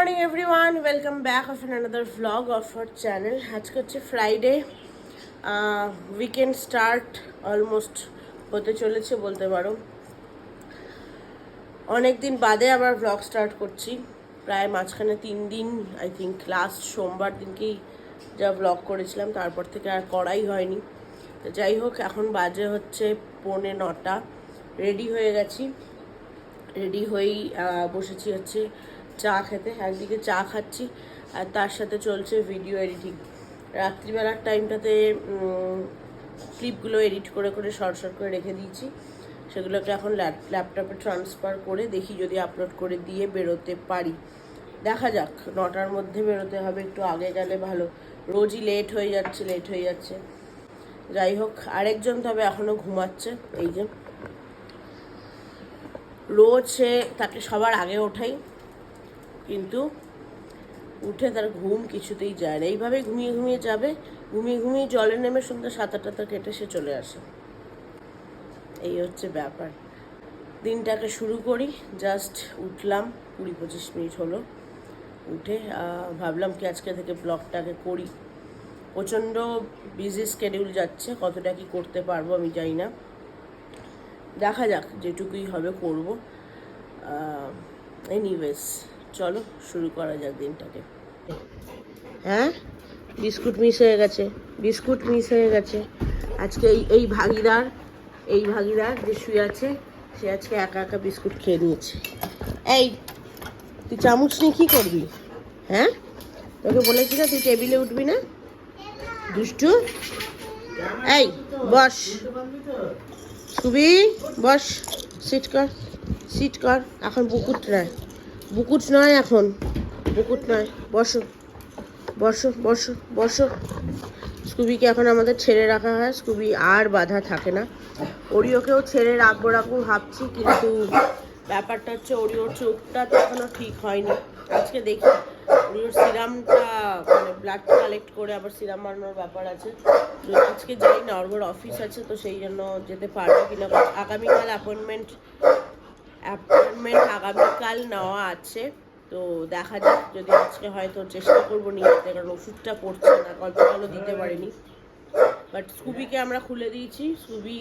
Morning everyone welcome back of an another vlog of our channel আজকে হচ্ছে Friday weekend start almost হতে চলেছে বলতে পারো। অনেক দিন বাদে আবার ভ্লগ স্টার্ট করছি। প্রায় মাঝখানে তিন দিন আই থিঙ্ক লাস্ট সোমবার দিনকেই যা ভ্লগ করেছিলাম, তারপর থেকে আর করাই হয়নি। তো যাই হোক, এখন বাজে হচ্ছে পৌনে নটা। রেডি হয়ে গেছি। রেডি হয়েই বসেছি হচ্ছে চা খেতে, একদিকে চা খাচ্ছি আর তার সাথে চলছে ভিডিও এডিটিং রাত্রিবেলার টাইমটাতে ক্লিপগুলো এডিট করে করে শর্ট শর্ট করে রেখে দিয়েছি। সেগুলোকে এখন ল্যাপটপে ট্রান্সফার করে দেখি যদি আপলোড করে দিয়ে বেরোতে পারি। দেখা যাক, নটার মধ্যে বেরোতে হবে, একটু আগে গেলে ভালো। রোজই লেট হয়ে যাচ্ছে লেট হয়ে যাচ্ছে। যাই হোক, আরেকজন তবে এখনও ঘুমাচ্ছে, এই যে। রোজ সে তাকে সবার আগে ওঠাই। কিন্তু উঠে তার ঘুম কিছুতেই যায় না। এইভাবে ঘুমিয়ে ঘুমিয়ে যাবে, ঘুমিয়ে ঘুমিয়ে জলে নেমে সন্ধ্যা সাঁতার আটটা কেটে সে চলে আসে। এই হচ্ছে ব্যাপার। দিনটাকে শুরু করি জাস্ট উঠলাম, কুড়ি পঁচিশ মিনিট হলো। উঠে ভাবলাম কি আজকে থেকে ব্লগটাকে করি। প্রচণ্ড বিজি স্কেডিউল যাচ্ছে, কতটা কি করতে পারব আমি জানি না। দেখা যাক, যেটুকুই হবে করব। এনিওয়েজ চলো, শুরু করা যাক দিনটাকে। হ্যাঁ? বিস্কুট মিস হয়ে গেছে, বিস্কুট মিস হয়ে গেছে। আজকে এই এই ভাগিদার এই ভাগিদার যে শুয়ে আছে, সে আজকে একা একা বিস্কুট খেয়ে নিয়েছে। এই, তুই চামচ নিয়ে কী করবি? হ্যাঁ? তোকে বলেছি না, তুই টেবিলে উঠবি না? দুষ্টু? এই, বস। সুবি, বস সিট কর সিট কর। এখন বুকুট নয় বুকুট নয় এখন। বুকুট নয়। বসো। বসো বসো বসো। স্কুবিকে এখন আমাদের ছেড়ে রাখা হয়। স্কুবি আর বাধা থাকে না। ওরিওকেও ছেড়ে রাখব রাখব ভাবছি, কিন্তু ব্যাপারটা হচ্ছে ওরিওর চোখটা তো এখনও ঠিক হয়নি। আজকে দেখি। ওরিওর সিরামটা মানে ব্লাড কালেক্ট করে আবার সিরাম মারানোর ব্যাপার আছে। তো আজকে যাই না ওর অফিস আছে, তো সেই জন্য যেতে পারব কিনা। আগামীকাল অ্যাপয়েন্টমেন্ট অ্যাপয়েন্টমেন্ট আগামীকাল নেওয়া আছে। তো দেখা যাক, যদি আজকে হয়তো চেষ্টা করব নিয়ে যেতে কারণ ওষুধটা পড়ছে না, গল্পগুলো দিতে পারিনি। বাট স্কুবিকে আমরা খুলে দিয়েছি। স্কুবি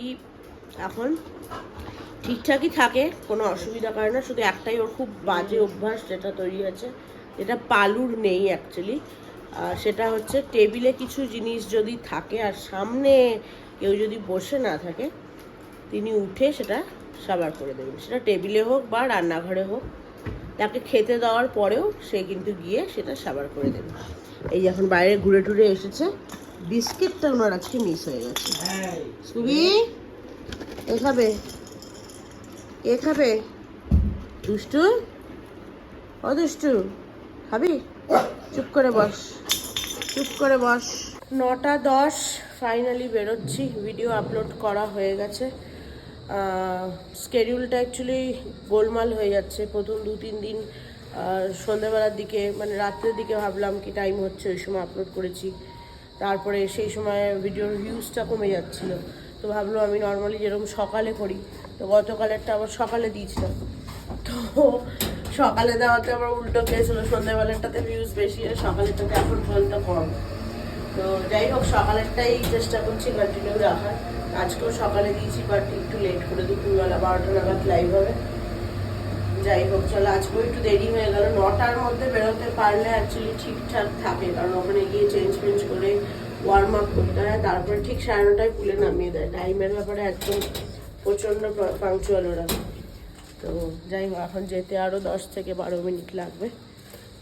এখন ঠিকঠাকই থাকে, কোনো অসুবিধা করে না শুধু একটাই ওর খুব বাজে অভ্যাস যেটা তৈরি আছে যেটা পালুর নেই অ্যাকচুয়ালি সেটা হচ্ছে টেবিলে কিছু জিনিস যদি থাকে আর সামনে কেউ যদি বসে না থাকে, তিনি উঠে সেটা সাবার করে দেবেন সেটা টেবিলে হোক বা রান্নাঘরে হোক, তাকে খেতে দেওয়ার পরেও সে কিন্তু গিয়ে সেটা সাবার করে দেবে। এই যখন বাইরে ঘুরে টুরে এসেছে। বিস্কিটটা ওনার আজকে মিস হয়ে গেছে। সুবি, এ খাবে? এ খাবে? দুষ্টু? ও দুষ্টু, খাবি? চুপ করে বস, চুপ করে বস। নটা দশ ফাইনালি বেরোচ্ছি। ভিডিও আপলোড করা হয়ে গেছে। স্কেডিউলটা অ্যাকচুয়ালি গোলমাল হয়ে যাচ্ছে। প্রথম দু, তিন দিন সন্ধ্যাবেলার দিকে মানে রাত্রের দিকে ভাবলাম কি টাইম হচ্ছে, ওই সময় আপলোড করেছি। তারপরে সেই সময় ভিডিওর ভিউজটা কমে যাচ্ছিল। তো ভাবলো আমি নর্মালি যেরকম সকালে করি, তো গতকালেরটা আবার সকালে দিয়েছিলাম। তো সকালে দেওয়াতে আবার উল্টো হলো সন্ধ্যাবেলাটাতে ভিউজ বেশি আর সকালেরটাতে এখন পর্যন্ত কম। তো যাই হোক, সকালেরটাই চেষ্টা করছি কন্টিনিউ রাখার। আজকেও সকালে দিয়েছি বাট একটু লেট করে দুপুরবেলা বারোটা নাগাদ লাইভ হবে। যাই হোক, চলো, আজকেও একটু দেরি হয়ে গেল। নটার মধ্যে বেরোতে পারলে অ্যাকচুয়ালি ঠিকঠাক থাকে, কারণ ওখানে গিয়ে চেঞ্জ ফেঞ্জ করে ওয়ার্ম আপ করতে হয়। তারপরে ঠিক সাড়ে নটায় খুলে নামিয়ে দেয়। টাইমের ব্যাপারে একদম প্রচণ্ড পাংচুয়াল ওরা। তো যাই হোক, এখন যেতে আরও দশ থেকে বারো মিনিট লাগবে।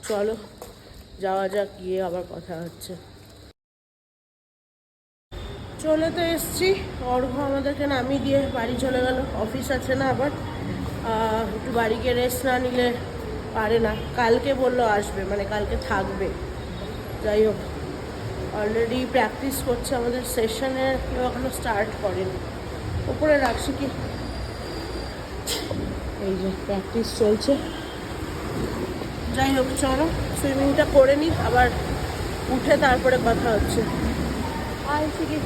চলো, যাওয়া যাক, গিয়ে আবার কথা হচ্ছে। চলে তো এসছি। অর্ঘ আমাদেরকে নামিয়ে দিয়ে বাড়ি চলে গেল। অফিস আছে না আবার। একটু বাড়ি গিয়ে রেস্ট না নিলে পারে না। কালকে বলল আসবে মানে কালকে থাকবে। যাই হোক অলরেডি প্র্যাকটিস করছে আমাদের সেশনের কেউ এখনও স্টার্ট করেনি। উপরে রাখছি কি? এই যে প্র্যাকটিস চলছে। যাই হোক, চলো সুইমিংটা করে নিই আবার উঠে তারপরে কথা হচ্ছে। আর কি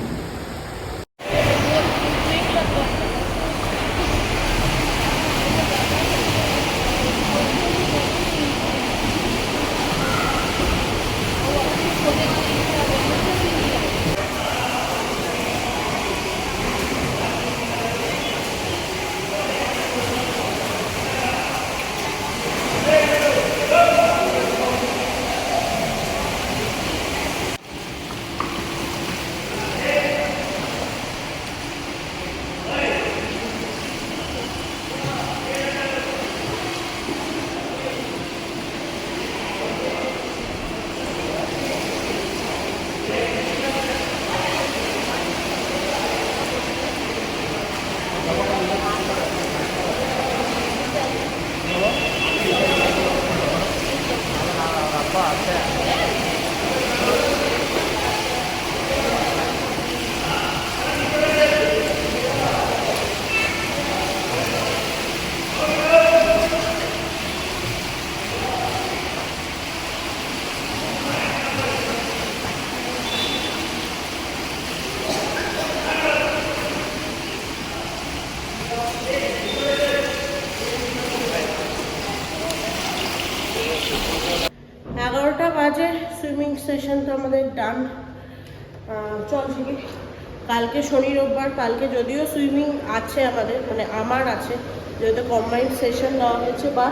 শনি, রোববার, কালকে যদিও সুইমিং আছে আমাদের মানে আমার আছে, যেহেতু কম্বাইন্ড সেশন নেওয়া হয়েছে বা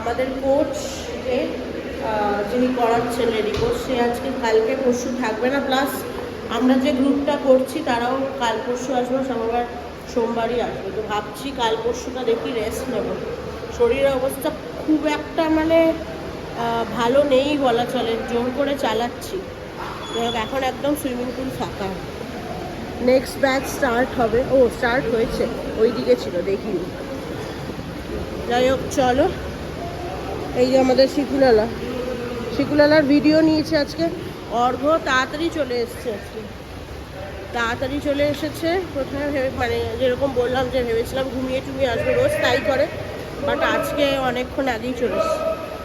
আমাদের কোচ যে যিনি করাচ্ছেন লেডি কোচ সে আজকে কালকে পরশু থাকবে না প্লাস আমরা যে গ্রুপটা করছি, তারাও কাল পরশু আসব, সোমবার, সোমবারই আসবে। তো ভাবছি কাল পরশুটা দেখি রেস্ট নেব। শরীরের অবস্থা খুব একটা মানে ভালো নেই বলা চলে, জোর করে চালাচ্ছি। এখন একদম সুইমিং পুল ফাঁকা। নেক্সট ব্যাচ স্টার্ট হবে। ও স্টার্ট হয়েছে। ওই দিকে ছিল, দেখি। যাই হোক, চলো। এই যে আমাদের শিকুলালা। শিকুলালার ভিডিও নিয়েছে আজকে। অর্ঘ তাড়াতাড়ি চলে এসছে আজকে। তাড়াতাড়ি চলে এসেছে। প্রথমে ভেবে মানে যেরকম বললাম যে ভেবেছিলাম ঘুমিয়ে টুমিয়ে আসবে রোজ, তাই করে। বাট আজকে অনেকক্ষণ আগেই চলে এসছে।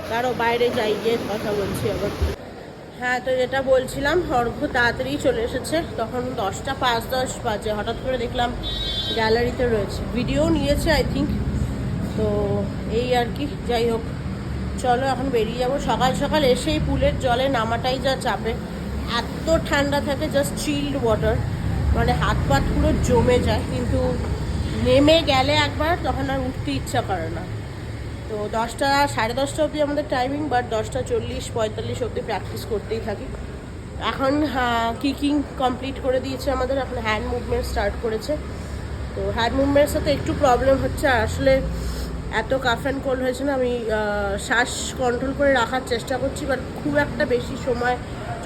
তারও বাইরে যাই গিয়ে কথা বলছি আবার। হ্যাঁ তো যেটা বলছিলাম অর্ঘ তাড়াতাড়ি চলে এসেছে। তখন দশটা পাঁচ দশ বাজে। হঠাৎ করে দেখলাম গ্যালারিতে রয়েছে। ভিডিও নিয়েছে আই থিঙ্ক তো এই আর কি, যাই হোক। চলো, এখন বেরিয়ে যাব। সকাল সকাল এসেই পুলের জলে নামাটাই যা চাপে। এত ঠান্ডা থাকে জাস্ট চিল্ড ওয়াটার মানে হাত পাত পুরো জমে যায়। কিন্তু নেমে গেলে একবার, তখন আর উঠতে ইচ্ছা করে না। তো দশটা, সাড়ে দশটা অবধি আমাদের টাইমিং বাট দশটা চল্লিশ, পঁয়তাল্লিশ অবধি প্র্যাকটিস করতেই থাকি। এখন কিকিং কমপ্লিট করে দিয়েছে আমাদের? এখন হ্যান্ড মুভমেন্ট স্টার্ট করেছে। তো হ্যান্ড মুভমেন্টের সাথে একটু প্রবলেম হচ্ছে। আসলে এত কাফ অ্যান্ড কোল্ড হয়েছে না, আমি শ্বাস কন্ট্রোল করে রাখার চেষ্টা করছি বাট খুব একটা বেশি সময়,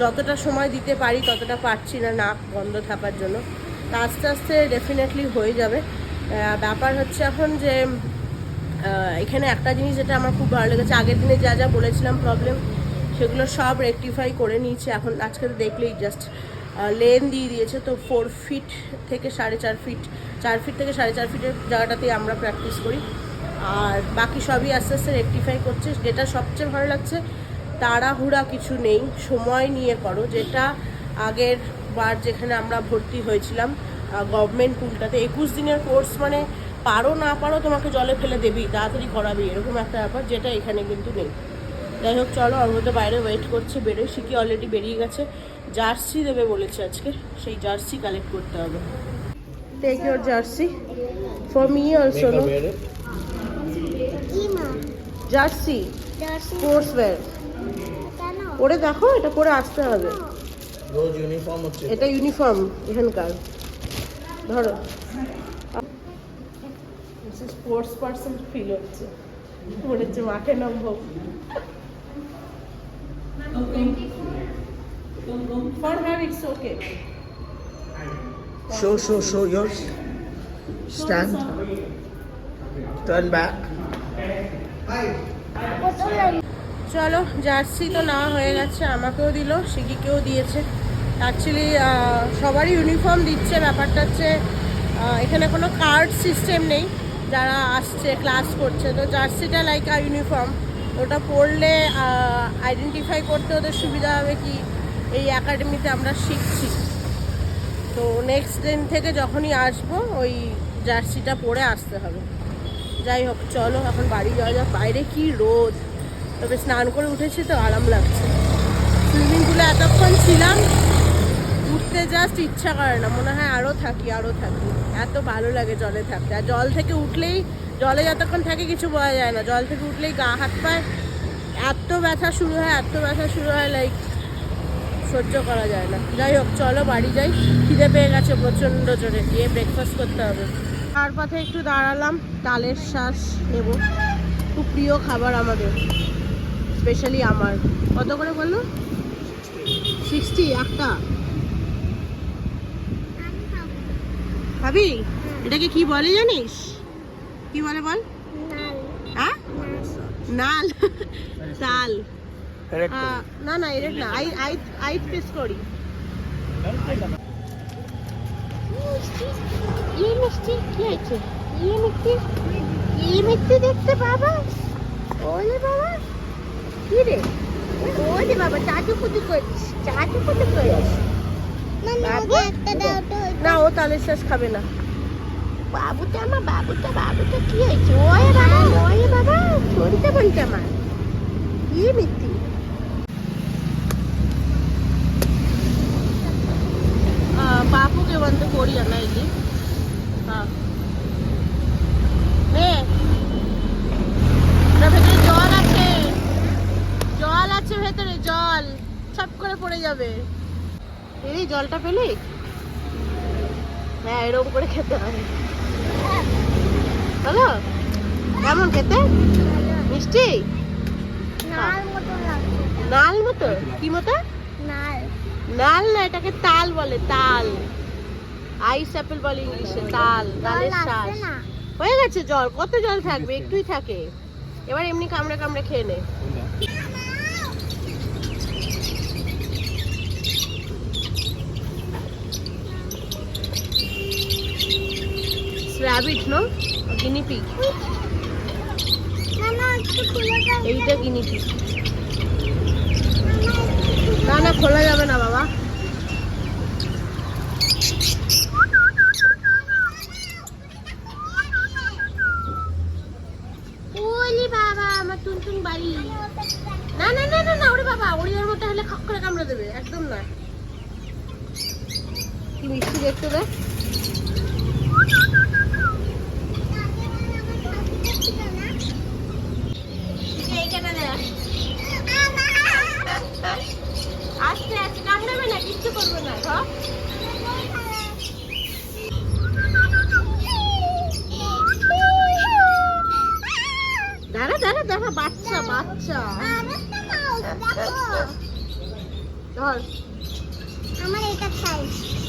যতটা সময় দিতে পারি, ততটা পারছি না নাক বন্ধ থাকার জন্য। তা আস্তে আস্তে ডেফিনেটলি হয়ে যাবে। ব্যাপার হচ্ছে এখন যে এখানে একটা জিনিস যেটা আমার খুব ভালো লেগেছে, আগের দিনে যা যা বলেছিলাম প্রবলেম সেগুলো সব রেকটিফাই করে নিয়েছে। এখন আজকে তো দেখলেই জাস্ট লেন দিয়ে দিয়েছে, তো ফোর ফিট থেকে সাড়ে চার ফিট চার ফিট থেকে সাড়ে চার ফিটের জায়গাটাতেই আমরা প্র্যাকটিস করি। আর বাকি সবই আস্তে আস্তে রেকটিফাই করছে। যেটা সবচেয়ে ভালো লাগছে, তাড়াহুড়া কিছু নেই, সময় নিয়ে করো। যেটা আগের বার যেখানে আমরা ভর্তি হয়েছিলাম গভর্নমেন্ট পুলটাতে একুশ দিনের কোর্স মানে পারো না পারো তোমাকে জলে ফেলে দেবি তাড়াতাড়ি করাবি এরকম একটা ব্যাপার যেটা এখানে কিন্তু নেই। যাই হোক চলো অর্ঘ তো বাইরে ওয়েট করছে বেরোয় শিখি অলরেডি বেরিয়ে গেছে? জার্সি দেবে বলেছে আজকে সেই জার্সি কালেক্ট করতে হবে। Take your jersey for me also no ইমা জার্সি জার্সি। স্পোর্টস ওয়্যার পরে দেখো এটা পরে আসতে হবে। রোজ ইউনিফর্ম হচ্ছে। এটা ইউনিফর্ম এখানকার। ধরো। স্পোর্টস পার্সন ফিল হচ্ছে। হচ্ছে মাঠে নামবো। For her it's okay show show show yours stand. Turn back. চলো জার্সি তো নেওয়া হয়ে গেছে আমাকেও দিল শিকিকেও দিয়েছে। অ্যাকচুয়ালি সবারই ইউনিফর্ম দিচ্ছে ব্যাপারটা হচ্ছে এখানে কোনো কার্ড সিস্টেম নেই। যারা আসছে ক্লাস করছে, তো জার্সিটা লাইক আর ইউনিফর্ম ওটা পড়লে আইডেন্টিফাই করতে ওদের সুবিধা হবে কি? এই একাডেমিতে আমরা শিখছি। তো নেক্সট দিন থেকে যখনই আসব, ওই জার্সিটা পরে আসতে হবে। যাই হোক, চলো, এখন বাড়ি যাওয়া যাক। বাইরে কি রোদ। তবে স্নান করে উঠেছি তো, আরাম লাগছে। সুইমিং পুলে এতক্ষণ ছিলাম। উঠতে জাস্ট ইচ্ছা করে না। মনে হয় আরও থাকি আরও থাকি। এত ভালো লাগে জলে থাকতে। আর জল থেকে উঠলেই, জলে যতক্ষণ থাকে কিছু বলা যায় না। জল থেকে উঠলেই গা, হাত পায় এত ব্যথা শুরু হয়, এত ব্যথা শুরু হয় লাইক সহ্য করা যায় না। যাই হোক, চলো বাড়ি যাই। খিদে পেয়ে গেছে প্রচণ্ড জোরে। গিয়ে ব্রেকফাস্ট করতে হবে। তার পথে একটু দাঁড়ালাম। তালের শ্বাস নেব। খুব প্রিয় খাবার আমাদের। স্পেশালি আমার। কত করে বলল? সিক্সটি একটা খাবি? এটাকে কি বলে জানিস? কি বলে বল? নাল। হ্যাঁ নাল তাল না না এর না। আই আই আই টেস্ট করি। এই মিষ্টি কি আছে? এই মিষ্টি? এই মিষ্টি দেখতে বাবা। ওলে বাবা। কি রে? ওলে বাবা চাচু কুচু করিস চাচু কুচু করিস না ও খাবে না। বাবুটা আমার বাবুটা বাবুটা কি হয়েছে? ওই বাবা ওই বাবা ছড়িতে বলতে আমার। কি মিথ্যি? పాపకి వంద ভেতরে জল আছে। জল আছে ভেতরে জল। ছাপ করে পড়ে যাবে। এই জলটা পেলি? হ্যাঁ এরকম করে খেতে হয়। হ্যালো? কেমন খেতে? মিষ্টি? নাল মতো লাগছে। নাল মতো? কি মতো? নাল। নাল না এটাকে তাল বলে তাল। আইস অ্যাপেল বলে ইংলিশে তাল তালের শ্বাস। হয়ে গেছে জল কত জল থাকবে? একটুই থাকে। এবার এমনি কামড়ে কামড়ে খেয়ে নে। র্যাবিট নো গিনি পিগ না না একটু খুলে দাও এইটা গিনি পিগ না না খোলা যাবে না বাবা না না না না না ওরে বাবা ওরি ওর মতো হলে খক করে কামড়ে দেবে একদম না। কি মিষ্টি দেখতে দে এইখানে দে আস্তে আস্তে কামড়াবে না কিচ্ছু করবে না ধর দাঁড়া দাঁড়া দাঁড়া বাচ্চা বাচ্চা ধর আমার এটা খাই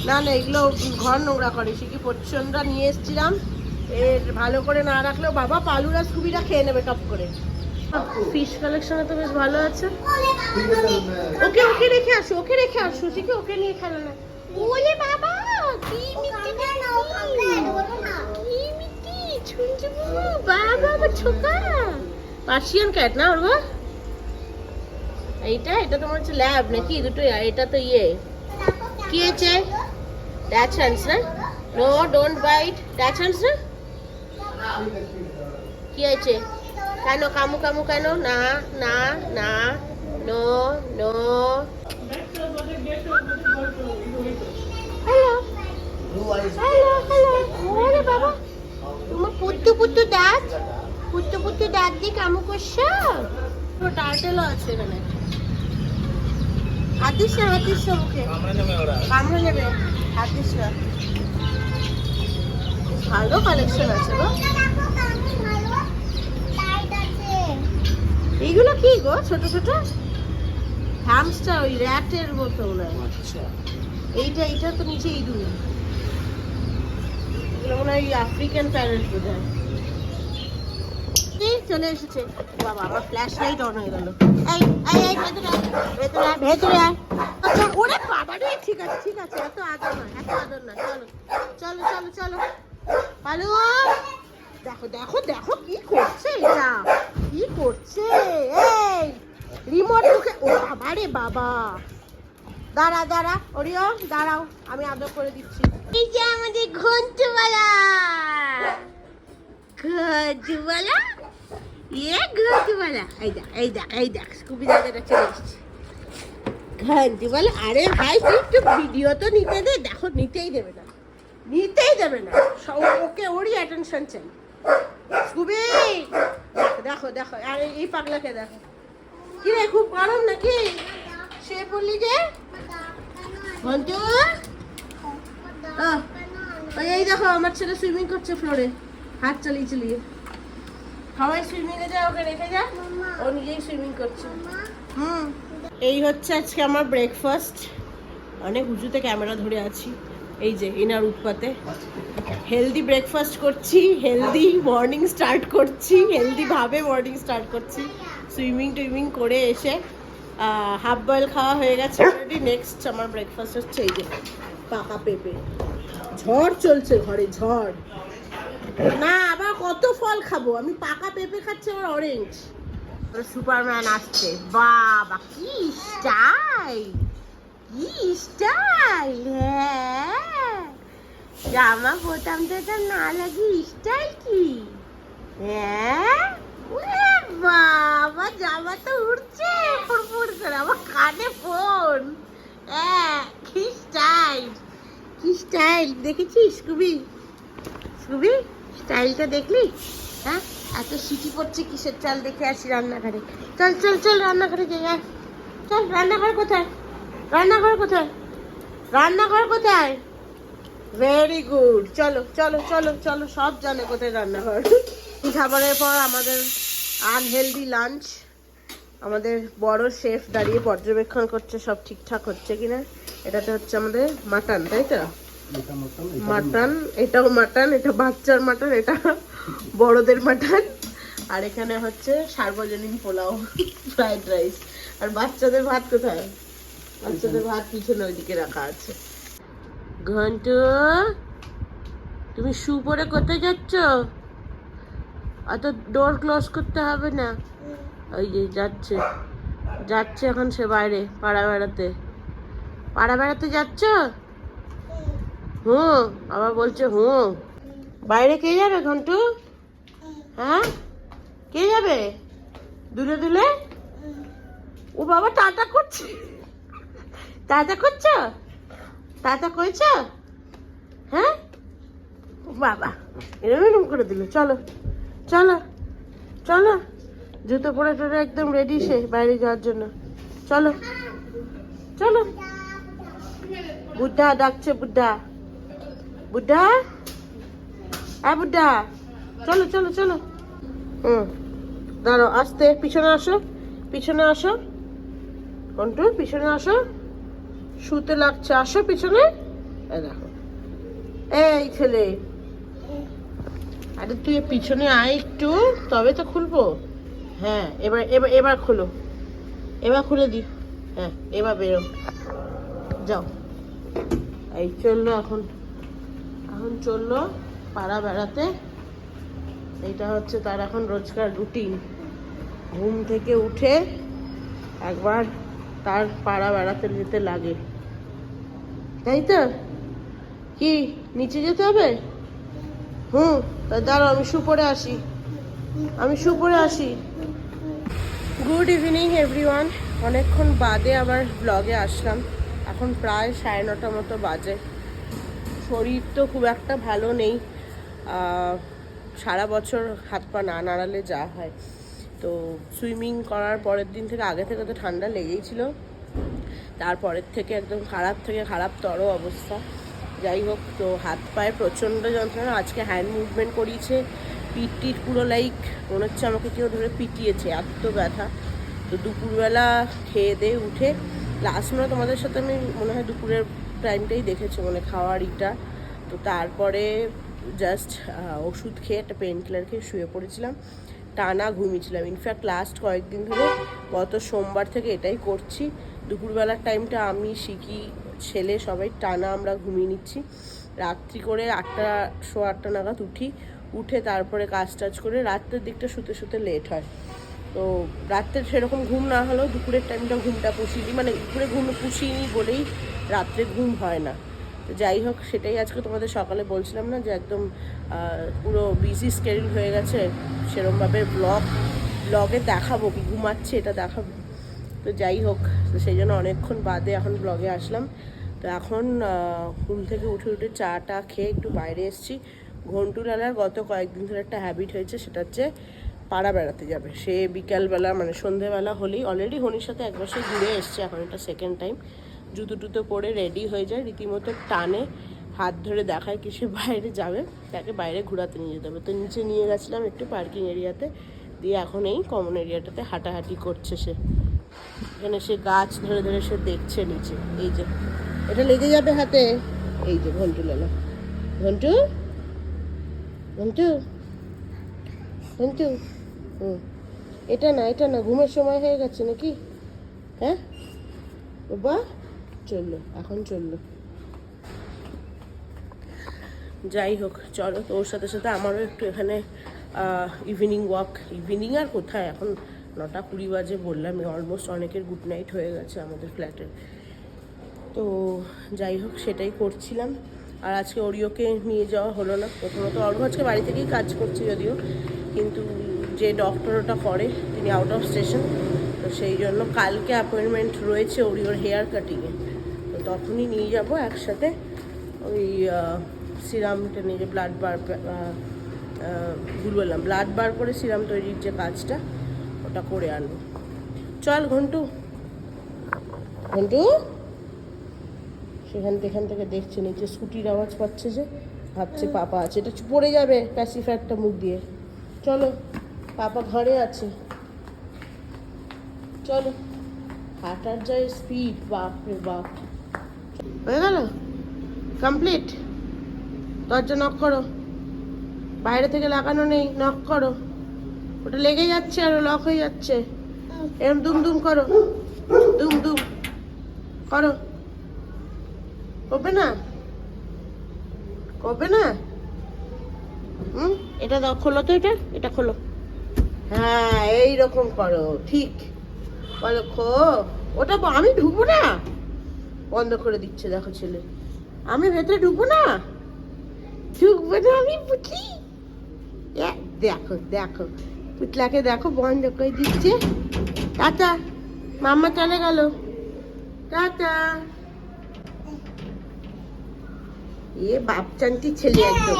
না না এগুলো ঘর নোংরা করে সে কি পরিচ্ছন্নরা নিয়ে এসেছিলাম। এর ভালো করে না রাখলেও বাবা পালুরা স্কুবিটা খেয়ে নেবে টপ করে। ফিশ কালেকশনে তো বেশ ভালো আছে। ওকে ওকে রেখে আসো ওকে রেখে আসো শিখে ওকে নিয়ে খেলো না? ওলে বাবা কি মিষ্টি কি মিষ্টি ছুঁচু বাবা আমার ছোকা। পার্সিয়ান ক্যাট না ওর গো? এইটা এটা তোমার হচ্ছে ল্যাব নাকি? দুটো এটা তো ইয়ে। কি হয়েছে? না no don't bite dad's hands না কি হয়েছে কেন কামু কামু কেন না না না no no hello hello hello বাবা তোমার পুত্তু পুত্তু দাঁত পুত্তু পুত্তু দাঁত দিয়ে কামু করছ টার্টেলও আছে এখানে হাত দিস না হাত মুখে কামড়ে নেবে ভালো কালেকশন আছে গো। এইগুলো কি গো ছোট ছোট? হ্যামস্টার ওই র্যাটের মতো মনে হয় আচ্ছা। এইটা এইটা তো নিচে ইঁদুর এগুলো মনে হয় আফ্রিকান প্যারেন্ট বোধ হয় এই চলে এসেছে। বাবা আমার ফ্ল্যাশ লাইট অন হয়ে গেল। এই এই ভেতরে ভেতরে ভেতরে আচ্ছা ওরে বাবা রে, ঠিক আছে ঠিক আছে, এত আদর না এত আদর না চলো চলো চলো চলো। পালু, দেখো দেখো দেখো কি করছে এটা, কি করছে? এই রিমোট মুখে ও বাবা বাবা। দাঁড়া দাঁড়া, ওরিও, দাঁড়াও, আমি আদর করে দিচ্ছি। এই যে আমাদের ঘন্টুবালা ঘন্টুবালা ইয়ে ঘন্টিওয়ালা এই দেখ এই দেখ এই দেখ স্কুবি দাদাটা চলে এসেছে। ঘন্টিওয়ালা আরে ভাই একটু ভিডিও তো নিতে দে দেখো নিতেই দেবে না। নিতেই দেবে না। সব- ওকে ওরই অ্যাটেনশন চাই। স্কুবি দেখো, দেখো আরে এই পাগলাকে দেখো। কি রে খুব গরম নাকি? শুয়ে পড়লি যে? ঘন্টু এই দেখো আমার ছেলে সুইমিং করছে ফ্লোরে হাত চালিয়ে চালিয়ে। সবাই সুইমিং এ যায় ওকে রেখে যা। ও নিজেই সুইমিং করছে। হুম। এই হচ্ছে আজকে আমার ব্রেকফাস্ট অনেক উঁচুতে ক্যামেরা ধরে আছি। এই যে ইনার উৎপাতে। হেলদি ব্রেকফাস্ট করছি হেলদি মর্নিং স্টার্ট করছি হেলদি ভাবে মর্নিং স্টার্ট করছি। সুইমিং টুইমিং করে এসে হাফ বয়েল খাওয়া হয়ে গেছে অলরেডি নেক্সট আমার ব্রেকফাস্ট হচ্ছে এই যে পাকা পেঁপে। ঝড় চলছে ঘরে ঝড়। না, আবার কত ফল খাব? আমি পাকা পেঁপে খাচ্ছি, আবার অরেঞ্জ সুপারম্যান আসছে। বাবা, কি স্টাইল কি স্টাইল হ্যাঁ। জামা বোতামটা তো না লাগিয়ে স্টাইল কি? হ্যাঁ? বাবা, জামা তো উঠছে ফুরফুর করে আমার কানে ফোন হ্যাঁ কি স্টাইল কি স্টাইল দেখেছিস, স্কুবি? স্কুবি? স্টাইলটা দেখলি? হ্যাঁ? এত সিটি পড়ছে কিসের চাল দেখে আসি রান্নাঘরে। চল চল চল রান্নাঘরে যাই, আয়। চল, রান্নাঘর কোথায়? রান্নাঘর কোথায়? রান্নাঘর কোথায়? ভেরি গুড চলো চলো চলো চলো, সব জানে কোথায় রান্নাঘর। খাবারের পর আমাদের আনহেলদি লাঞ্চ আমাদের বড় শেফ দাঁড়িয়ে পর্যবেক্ষণ করছে, সব ঠিকঠাক হচ্ছে কিনা? এটাতে হচ্ছে আমাদের মাটন তাই তো? মাটন এটাও মাটন এটা বাচ্চার মাটন এটা বড়দের মাটন। আর এখানে হচ্ছে সার্বজনীন পোলাও ফ্রাইড রাইস। আর বাচ্চাদের ভাত কোথায়? বাচ্চাদের ভাত পিছনে ওইদিকে রাখা আছে। ঘন্টু তুমি শু পরে কোথায় যাচ্ছ? অত ডোর ক্লোজ করতে হবে না। ওই যে যাচ্ছে। যাচ্ছে এখন সে বাইরে পাড়া বেড়াতে। পাড়া বেড়াতে যাচ্ছ? হুম আবার বলছে হুম বাইরে কে যাবে ঘন্টু? হ্যাঁ? কে যাবে? দুলে দুলে ও বাবা, টাটা করছে। টাটা করছ? টাটা করেছ? হ্যাঁ? ও বাবা এরম এরম করে দিল। চলো চলো চলো। জুতো পরে টরে একদম রেডি সে বাইরে যাওয়ার জন্য। চলো চলো। বুদ্ধা ডাকছে বুদ্ধা বুদ্ধা হ্যাঁ বুদ্ধা চলো চলো চলো। হুম। দাঁড়ো আসতে, পিছনে আসো পিছনে আসো। কন্টু, পিছনে আসো। শুতে লাগছে, আসো পিছনে। দেখো। এই ছেলে। আরে তুই পিছনে আয় একটু, তবে তো খুলবো। হ্যাঁ এবার এবার এবার খুলো। এবার খুলে দি। হ্যাঁ এবার বেরো। যাও। এই চলল এখন। এখন চলল পাড়া বেড়াতে। এটা হচ্ছে তার এখন রোজকার রুটিন ঘুম থেকে উঠে একবার তার পাড়া বেড়াতে যেতে লাগে। তাই তো? কি, নিচে যেতে হবে? হুম তা দাঁড়াও, আমি শু পরে আসি। আমি শু পরে আসি। গুড ইভিনিং এভরিওয়ান অনেকক্ষণ বাদে আবার ব্লগে আসলাম। এখন প্রায় সাড়ে নটা মতো বাজে। শরীর তো খুব একটা ভালো নেই। সারা বছর হাত পা না নাড়ালে যা হয়। তো সুইমিং করার পরের দিন থেকে, আগে থেকে তো ঠান্ডা লেগেই ছিল। তারপরের থেকে একদম খারাপ থেকে খারাপ তর অবস্থা। যাই হোক, তো হাত পায়ে প্রচণ্ড যন্ত্রণা। আজকে হ্যান্ড মুভমেন্ট করিয়েছে। পিঠ টিট পুরো লাইক মনে হচ্ছে আমাকে কেউ ধরে পিটিয়েছে, এত ব্যথা। তো দুপুরবেলা খেয়ে দিয়ে উঠে লাস্ট মানে তোমাদের সাথে আমি, মনে হয় দুপুরের টাইমটাই দেখেছি মানে খাওয়ার ইটা। তো তারপরে জাস্ট ওষুধ খেয়ে একটা পেন কিলার খেয়ে শুয়ে পড়েছিলাম। টানা ঘুমিয়েছিলাম। ইনফ্যাক্ট লাস্ট কয়েকদিন ধরে গত সোমবার থেকে এটাই করছি। দুপুরবেলার টাইমটা আমি শিখি ছেলে সবাই টানা আমরা ঘুমিয়ে নিচ্ছি। রাত্রি করে আটটা শো আটটা নাগাদ উঠি। উঠে তারপরে কাজ টাজ করে রাত্রের দিকটা শুতে শুতে লেট হয়। তো রাত্রে সেরকম ঘুম না হলেও দুপুরের টাইমটা ঘুমটা পুষিয়ে দিই। মানে দুপুরে ঘুম পুষিয়ে নিই বলেই রাত্রে ঘুম হয় না। তো যাই হোক, সেটাই আজকে তোমাদের সকালে বলছিলাম না যে একদম পুরো বিজি স্কেডিউল হয়ে গেছে। সেরমভাবে ব্লগ ব্লগে দেখাবো কি, ঘুমাচ্ছে এটা দেখাবো। তো যাই হোক সেই জন্য অনেকক্ষণ বাদে এখন ব্লগে আসলাম। তো এখন ঘুম থেকে উঠে উঠে চা টা খেয়ে একটু বাইরে এসেছি। ঘন্টু লালার গত কয়েকদিন ধরে একটা হ্যাবিট হয়েছে, সেটা হচ্ছে পাড়া বেড়াতে যাবে। সে বিকালবেলা মানে সন্ধেবেলা হলেই অলরেডি হনির সাথে একবার সে ঘুরে এসছে এখন এটা সেকেন্ড টাইম জুতো টুতো পরে রেডি হয়ে যায়, রীতিমতো টানে, হাত ধরে দেখায় কি সে বাইরে যাবে, তাকে বাইরে ঘোরাতে নিয়ে যেতে হবে। তো নিচে নিয়ে গেছিলাম একটু পার্কিং এরিয়াতে দিয়ে এখন এই কমন এরিয়াটাতে হাঁটাহাঁটি করছে সে। এখানে সে গাছ ধরে ধরে সে দেখছে নিচে, এই যে। এটা লেগে যাবে হাতে। এই যে ঘন্টু লালা। ঘন্টু? ঘন্টু? ঘন্টু? হুম। এটা না এটা না, ঘুমের সময় হয়ে গেছে নাকি? হ্যাঁ? বাবা চলল, এখন চলল। যাই হোক, চলো তো ওর সাথে সাথে আমারও একটু এখানে ইভিনিং ওয়াক ইভিনিং আর কোথায়? এখন নটা কুড়ি বাজে বললাম অলমোস্ট অনেকের গুড নাইট হয়ে গেছে আমাদের ফ্ল্যাটের তো যাই হোক, সেটাই করছিলাম। আর আজকে ওরিওকে নিয়ে যাওয়া হলো না। প্রথমত অর্ঘ আজকে বাড়ি থেকেই কাজ করছে যদিও, কিন্তু যে ডক্টর ওটা করে, তিনি আউট অফ স্টেশন তো সেই জন্য কালকে অ্যাপয়েন্টমেন্ট রয়েছে ওরিওর হেয়ার কাটিংয়ে তখনই নিয়ে যাব একসাথে ওই সিরামটা নিয়ে ব্লাড বার ভুল বললাম ব্লাড বার করে সিরাম তৈরির যে কাজটা, ওটা করে আনব। চল ঘন্টু। ঘন্টু? সেখান এখান থেকে দেখছে, নিচে স্কুটির আওয়াজ পাচ্ছে যে, ভাবছে পাপা আছে। এটা পড়ে যাবে প্যাসিফায়ারটা মুখ দিয়ে। চলো, পাপা ঘরে আছে। চলো। হাঁটার যায় স্পিড বাপ রে বাপ। হয়ে গেল? কমপ্লিট দরজা নক করো। বাইরে থেকে লাগানো নেই নক করো। ওটা লেগে যাচ্ছে আর লক হয়ে যাচ্ছে। এরম দুম দুম করো। দুম দুম করো। করবে না? করবে না? হুম? এটা দাও খোলো তো এটা এটা খোলো। হ্যাঁ এই রকম করো ঠিক। বলো খো ওটা আমি ঢুকবো না? বন্ধ করে দিচ্ছে, দেখো ছেলে। আমি ভেতরে ঢুকবো না? ঢুকবো না আমি পুটলি দেখো দেখো। পুটলাকে দেখো, বন্ধ করে দিচ্ছে। টাটা। মাম্মা চলে গেল। টাটা। এ, বাপ চান্তি ছেলে একদম।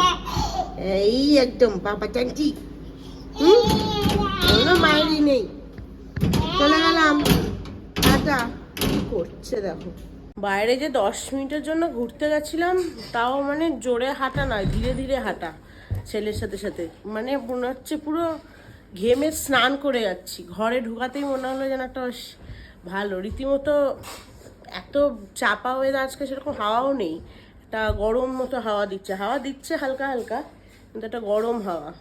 এই একদম, বাবা চান্তি হুম? কোনো মায়েরই নেই। চলে গেলাম। টাটা। কি করছে দেখো? বাইরে যে দশ মিনিটের জন্য ঘুরতে গেছিলাম, তাও মানে জোরে হাঁটা নয়, ধীরে ধীরে হাঁটা ছেলের সাথে সাথে। মানে মনে হচ্ছে পুরো ঘেমে স্নান করে যাচ্ছি। ঘরে ঢুকাতেই মনে হলো যেন একটা ভালো। রীতিমতো এত চাপা ওয়েদার আজকে সেরকম হাওয়াও নেই। একটা গরম মতো হাওয়া দিচ্ছে। হাওয়া দিচ্ছে হালকা হালকা, কিন্তু একটা গরম হাওয়া।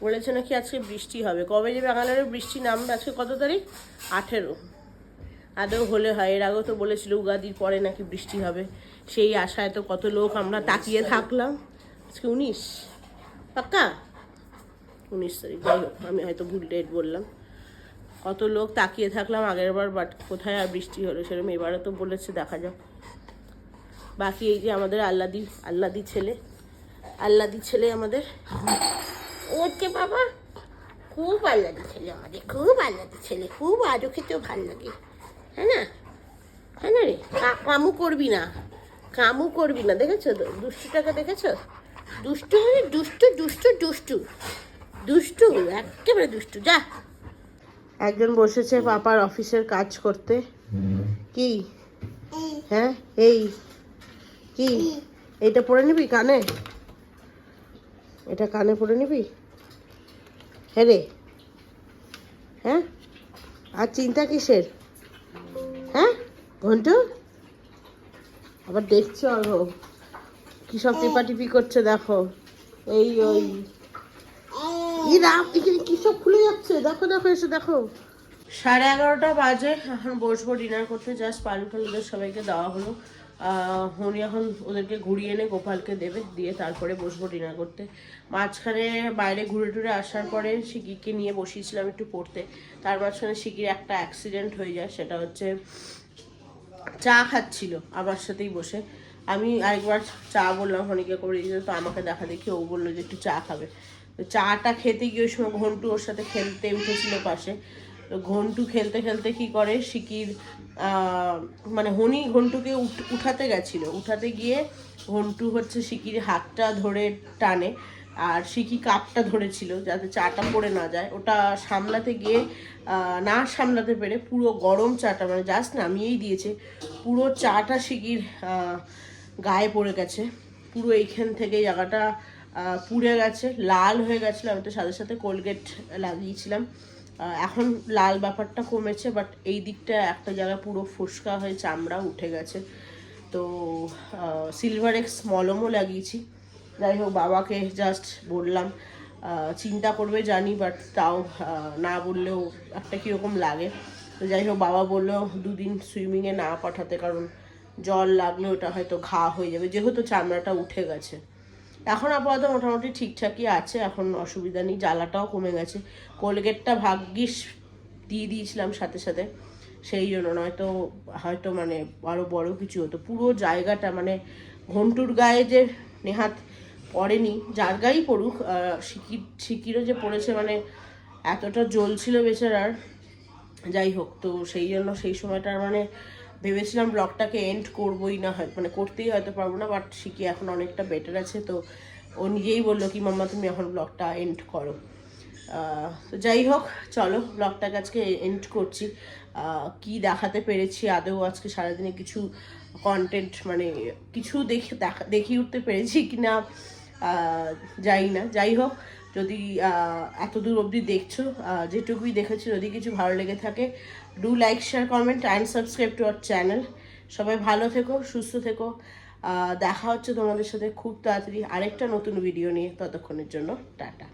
বলেছে নাকি আজকে বৃষ্টি হবে। কবে যে বাঙালির বৃষ্টি নামবে, আজকে কত তারিখ? আঠেরো। আদৌ হলে হয়। এর আগেও তো বলেছিল, উগাদির পরে নাকি বৃষ্টি হবে। সেই আশায় তো কত লোক আমরা তাকিয়ে থাকলাম। আজকে উনিশ? পাক্কা? উনিশ তারিখ, যাই হোক, আমি হয়তো ভুল ডেট বললাম। কত লোক তাকিয়ে থাকলাম আগের বার বাট কোথায় আর বৃষ্টি হলো সেরকম এবারে তো বলেছে, দেখা যাক। বাকি এই যে আমাদের আল্লাদি আল্লাদি ছেলে। আল্লাদি ছেলে আমাদের। ওকে বাবা, খুব আল্লাদি ছেলে আমাদের, খুব আল্লাদি ছেলে, খুব আজও খেতেও ভালো লাগে। হ্যাঁ না? হ্যাঁ না রে? কামু করবি না। কামু করবি না। দেখেছ? তো দুষ্টুটাকে দেখেছ? দুষ্টু মানে দুষ্টু দুষ্টু দুষ্টু। দুষ্টু একেবারে দুষ্টু। যা। একজন বসেছে পাপার অফিসের কাজ করতে। কি? হ্যাঁ? এই। কি? এইটা পরে নিবি কানে? এটা কানে পরে নিবি? হ্যাঁ রে। হ্যাঁ? আর চিন্তা কিসের? ঘন্টু? আবার দেখছ অর্ঘ কি সব টিপাটিপি করছে দেখো। এই, ওই। ই রাম, এখানে কি সব খুলে যাচ্ছে? দেখো দেখো, এসে, দেখো। সাড়ে এগারোটা বাজে। এখন বসবো ডিনার করতে। জাস্ট পানি ওদের সবাইকে দেওয়া হলো। উনি এখন ওদেরকে ঘুরিয়ে এনে গোপালকে দেবে। দিয়ে তারপরে বসবো ডিনার করতে। মাঝখানে বাইরে ঘুরে টুরে আসার পরে শিকিকে নিয়ে বসিয়েছিলাম একটু পড়তে। তার মাঝখানে শিকির একটা অ্যাক্সিডেন্ট হয়ে যায়। সেটা হচ্ছে চা খাচ্ছিল আমার সাথেই বসে। আমি আরেকবার চা বললাম হনিকে করে দিতে তো আমাকে দেখা দেখি ও বলল যে একটু চা খাবে। তো চাটা খেতে গিয়ে ওই সময় ঘন্টু ওর সাথে খেলতে উঠেছিল পাশে। তো ঘন্টু খেলতে খেলতে কি করে? আহ, মানে হনি ঘন্টুকে উঠাতে গেছিল। উঠাতে গিয়ে ঘন্টু হচ্ছে শিকির হাতটা ধরে টানে। আর সিকি কাপটা ধরেছিল যাতে চাটা পড়ে না যায়? ওটা সামলাতে গিয়ে না সামলাতে পেরে পুরো গরম চাটা মানে জাস্ট নামিয়েই দিয়েছে। পুরো চাটা সিকির গায়ে পড়ে গেছে। পুরো এইখান থেকে জায়গাটা পুড়ে গেছে, লাল হয়ে গেছিল। আমি তো সাথে সাথে কোলগেট লাগিয়েছিলাম। এখন লাল ব্যাপারটা কমেছে বাট এই দিকটা একটা জায়গায় পুরো ফুসকা হয়ে চামড়া উঠে গেছে। তো সিলভার এক্স মলমও লাগিয়েছি। যাই হোক, বাবাকে জাস্ট বললাম চিন্তা করবে জানি বাট তাও না বললেও একটা কীরকম লাগে। যাই হোক, বাবা বলল, দুদিন সুইমিংয়ে না পাঠাতে, কারণ জল লাগলে ওটা হয়তো ঘা হয়ে যাবে, যেহেতু চামড়াটা উঠে গেছে। এখন আপাতত মোটামুটি ঠিকঠাকই আছে, এখন অসুবিধা নেই, জ্বালাটাও কমে গেছে। কোলগেটটা ভাগ্যিস দিয়ে দিয়েছিলাম সাথে সাথে, সেই জন্য নয়তো হয়তো মানে আরও বড় কিছু হতো। পুরো জায়গাটা মানে ঘন্টুর গায়ে যে নেহাত পড়েনি। যার গায়েই পড়ুক সিকির সিকিরও যে পড়েছে মানে এতটা জ্বলছিল বেচারার। যাই হোক, তো সেই জন্য সেই সময়টার মানে ভেবেছিলাম ব্লগটাকে এন্ড করবোই না হয় মানে করতেই হয়তো পারব না বাট শিখি এখন অনেকটা বেটার আছে, তো ও নিজেই বলল কি, মাম্মা, তুমি এখন ব্লগটা এন্ড করো। তো যাই হোক, চলো ব্লগটাকে আজকে এন্ড করছি। কি দেখাতে পেরেছি আদৌ আজকে সারাদিনে কিছু কন্টেন্ট মানে কিছু দেখে দেখা দেখিয়ে উঠতে পেরেছি কি না যাই না, যাই হোক, যদি এত দূর অবধি দেখছ যেটুকুই দেখেছ, যদি কিছু ভালো লেগে থাকে do like share comment and subscribe to our channel সবাই ভালো থেকো, সুস্থ থেকো দেখা হচ্ছে তোমাদের সাথে খুব তাড়াতাড়ি আরেকটা নতুন ভিডিও নিয়ে ততক্ষণের জন্য, টাটা।